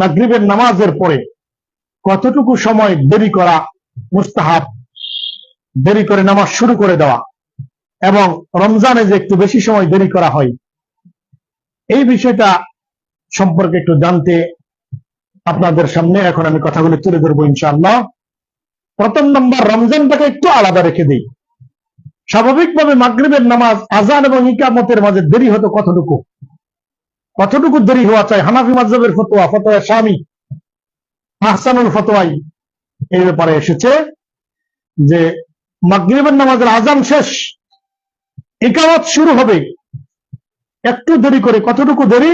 মাগরিবের নামাজের পরে কতটুকু সময় দেরি করা মুস্তাহাব? দেরি করে নামাজ শুরু করে দেওয়া এবং রমজানে যে একটু বেশি সময় দেরি করা হয়, এই বিষয়টা সম্পর্কে একটু জানতে আপনাদের সামনে এখন আমি কথাগুলো তুলে ধরবো ইনশাআল্লাহ। প্রথম নম্বর, রমজানটাকে একটু আলাদা রেখে দিই। স্বাভাবিকভাবে মাগরিবের নামাজ আজান এবং ইকামতের মাঝে দেরি হতো কতটুকু? কতটুকু দেরি হওয়া চাই? হানাফি মাযহাবের ফতোয়া ফতোয়া স্বামী। আহসানুল ফতোয়াই এই ব্যাপারে এসেছে যে মাগরিবের নামাজের আজান শেষ ইকামত শুরু হবে। একটু দেরি করে, কতটুকু দেরি?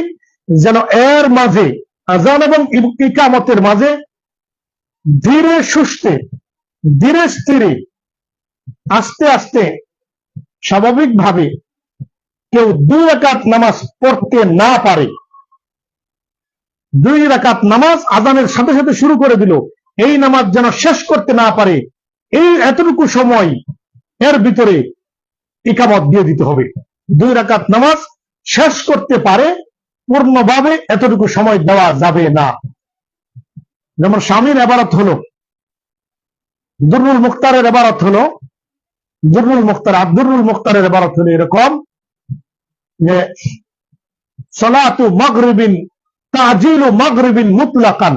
যেন এর মাঝে, আজান এবং ইকামতের মাঝে ধীরে সুস্থে, ধীরে স্থিরে, আস্তে আস্তে স্বাভাবিকভাবে কেউ দুই রাকাত নামাজ পড়তে না পারে। দুই রাকাত নামাজ আজানের সাথে সাথে শুরু করে দিল। এই নামাজ যেন শেষ করতে না পারে, এই এতটুকু সময় এর ভিতরে ইকামত দিয়ে দিতে হবে। দুই রাকাত নামাজ শেষ করতে পারে, পূর্ণভাবে এতটুকু সময় দেওয়া যাবে না। যেমন স্বামীর এবারত হলো দুরুল মুখতারের এবারত হলো দুরুল মুখতার আব্দুরুল মুখতারের এবারত হলো এরকম। যে সলাতু মাগরিবিন, তাজিলু মাগরিবিন মুতলাকান।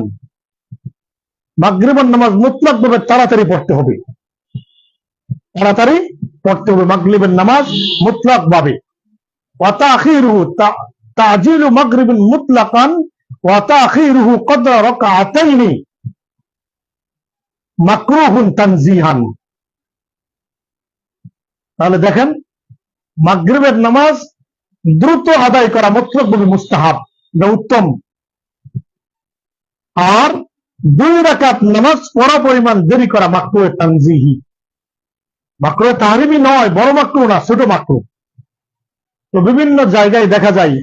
মাগরিবের নামাজ মুতলাক ভাবে তাড়াতাড়ি পড়তে হবে। তাড়াতাড়ি পড়তে হবে মাগরিবের নামাজ মুতলাক ভাবে ওয়াতাখিরুহু মাগরিবিন মুতলাকান ওয়াতাখিরুহু কদরা রাকাতাইনি। মাকরুহুন তানজিহান। তাহলে দেখেন, মাগরিবের নামাজ দ্রুত আদায় করা মতলবভাবে মুস্তাহাব, যা উত্তম। আর দুই রাকাত নামাজ পড়া পরিমাণ দেরি করা মাকরুয়ে তানজিহি। মাকরুয়ে তাহারিমি নয়, বড় মাকরু না, ছোট মাকরু তো বিভিন্ন জায়গায় দেখা যায়,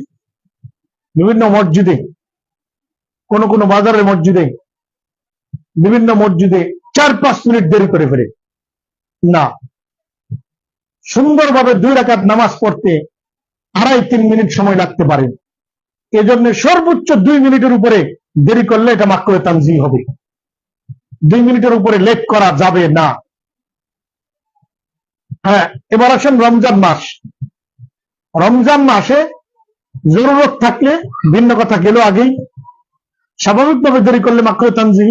বিভিন্ন মসজিদে, কোন কোন বাজারের মসজিদে, বিভিন্ন মসজিদে চার পাঁচ মিনিট দেরি করে ফেলে না। সুন্দরভাবে দুই রাকাত নামাজ পড়তে আড়াই তিন মিনিট সময় লাগতে পারে। এজন্য সর্বোচ্চ দুই মিনিটের উপরে দেরি করলে এটা মাকড়ে তানজি হবে। দুই মিনিটের উপরে লেট করা যাবে না। হ্যাঁ এবার আসেন রমজান মাস। রমজান মাসে জরুরত থাকলে, ভিন্ন কথা গেল আগেই, স্বাভাবিকভাবে দেরি করলে মাকড়ে তানজি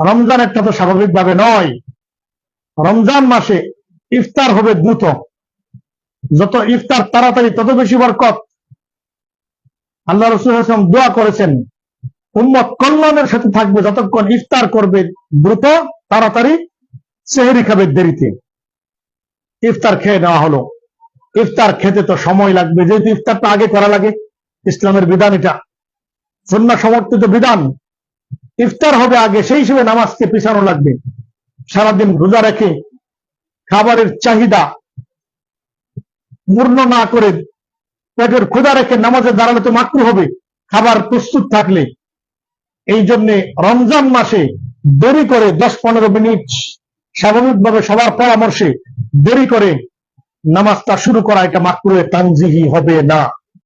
রমজান একটা তো স্বাভাবিকভাবে নয়। রমজান মাসে ইফতার হবে দ্রুত। যত ইফতার তাড়াতাড়ি, তত বেশি বরকত। আল্লাহ রসুল হাসলাম দোয়া করেছেন, উম্মত কল্যাণের সাথে থাকবে যতক্ষণ ইফতার করবে, দ্রুত, তাড়াতাড়ি সেহেরি খাবে দেরিতে। ইফতার খেয়ে নেওয়া হলো। ইফতার খেতে তো সময় লাগবে, যেহেতু ইফতারটা আগে করা লাগে, ইসলামের বিধান এটা। সন্না সমর্থিত বিধান। ইফতার হবে আগে, সেই হিসেবে নামাজকে পিছানো লাগবে। সারাদিন রোজা রেখে খাবারের চাহিদা পূর্ণ না করে পেটের ক্ষুদা রেখে নামাজে দাঁড়ালে তো মাকরু হবে, খাবার প্রস্তুত থাকলে। এই জন্য রমজান মাসে দেরি করে দশ পনেরো মিনিট স্বাভাবিকভাবে সবার পরামর্শে দেরি করে নামাজটা শুরু করা এটা মাকরুয়ে তানজিহি হবে না।